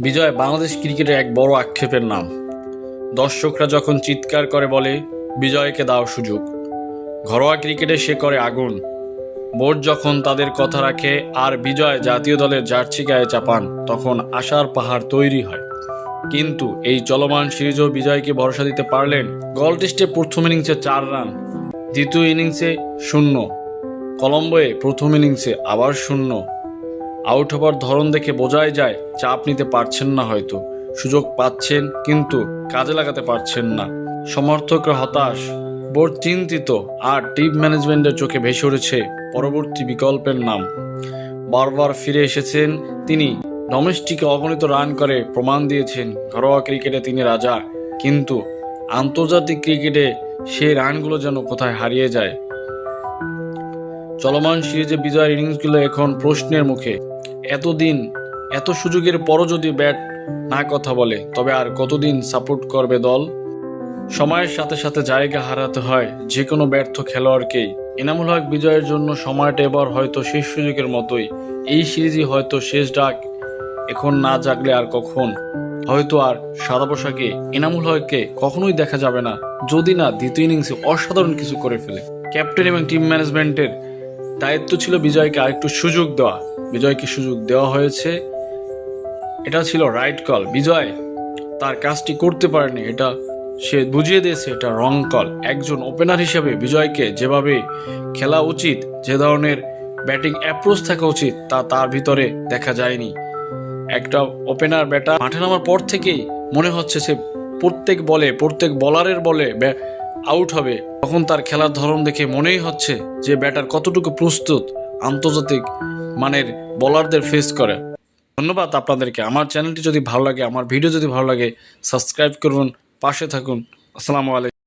বিজয় বাংলাদেশ ক্রিকেটে এক বড় আক্ষেপের নাম। দর্শকরা যখন চিৎকার করে বলে, বিজয়কে দাও সুযোগ। ঘরোয়া ক্রিকেটে সে করে আগুন। বোর্ড যখন তাদের কথা রাখে, আর বিজয় জাতীয় দলের জার্সি গায়ে চাপান, তখন আশার পাহাড় তৈরি হয়। কিন্তু এই চলমান সিরিজও বিজয়কে ভরসা দিতে পারলেন গল টেস্টে প্রথম ইনিংসে চার রান, দ্বিতীয় ইনিংসে শূন্য, কলম্বোয়ে প্রথম ইনিংসে আবার শূন্য। আউট হবার ধরন দেখে বোঝাই যায়, চাপ নিতে পারছেন না হয়তো। সুযোগ পাচ্ছেন, কিন্তু কাজে লাগাতে পারছেন না। সমর্থকরা হতাশ। বোর্ড চিন্তিত, আর টিম ম্যানেজমেন্টের চোখে ভেসে উঠেছে পরবর্তী বিকল্পের নাম। বারবার ফিরে এসেছেন তিনি। ডোমেস্টিকে অগণিত রান করে প্রমাণ দিয়েছেন ঘরোয়া ক্রিকেটে তিনি রাজা। কিন্তু আন্তর্জাতিক ক্রিকেটে সেই রানগুলো যেন কোথায় হারিয়ে যায় চলমান সিরিজে বিজয়ের ইনিংসগুলো এখন প্রশ্নের মুখে। এতদিন, এত সুযোগের পরও যদি ব্যাট না কথা বলে, তবে আর কতদিন সাপোর্ট করবে দল? সময়ের সাথে সাথে জায়গা হারাতে হয় যে কোনো ব্যর্থ খেলোয়াড়কেই। এনামুল হক বিজয়ের জন্য সময়টা এবার হয়তো শেষ সুযোগের মতোই। এই সিরিজই হয়তো শেষ ডাক। এখন না জাগলে আর কখন? হয়তো আর সাদা পোশাকে এনামুল হককে কখনোই দেখা যাবে না, যদি না দ্বিতীয় ইনিংসে অসাধারণ কিছু করে ফেলে। ক্যাপ্টেন এবং টিম ম্যানেজমেন্টের দায়িত্ব ছিল বিজয়কে আরেকটু সুযোগ দেওয়া। বিজয়কে সুযোগ দেওয়া হয়েছে। এটা ছিল রাইট কল বিজয় তার কাজটি করতে পারেনি। এটা সে বুঝিয়ে দিয়েছে, এটা রং কল একজন ওপেনার হিসেবে বিজয়কে যেভাবে খেলা উচিত, যে ধরনের ব্যাটিং অ্যাপ্রোচ থাকা উচিত, তা তার ভিতরে দেখা যায়নি। একটা ওপেনার ব্যাটার মাঠে নামার পর থেকেই মনে হচ্ছে সে প্রত্যেক বলে, প্রত্যেক বলারের বলে আউট হবে। তখন তার খেলার ধরন দেখে মনেই হচ্ছে যে ব্যাটার কতটুকু প্রস্তুত আন্তর্জাতিক মানের বলারদের ফেস করে। ধন্যবাদ আপনাদেরকে। আমার চ্যানেলটি যদি ভালো লাগে, আমার ভিডিও যদি ভালো লাগে সাবস্ক্রাইব করুন, পাশে থাকুন। আসসালামু আলাইকুম।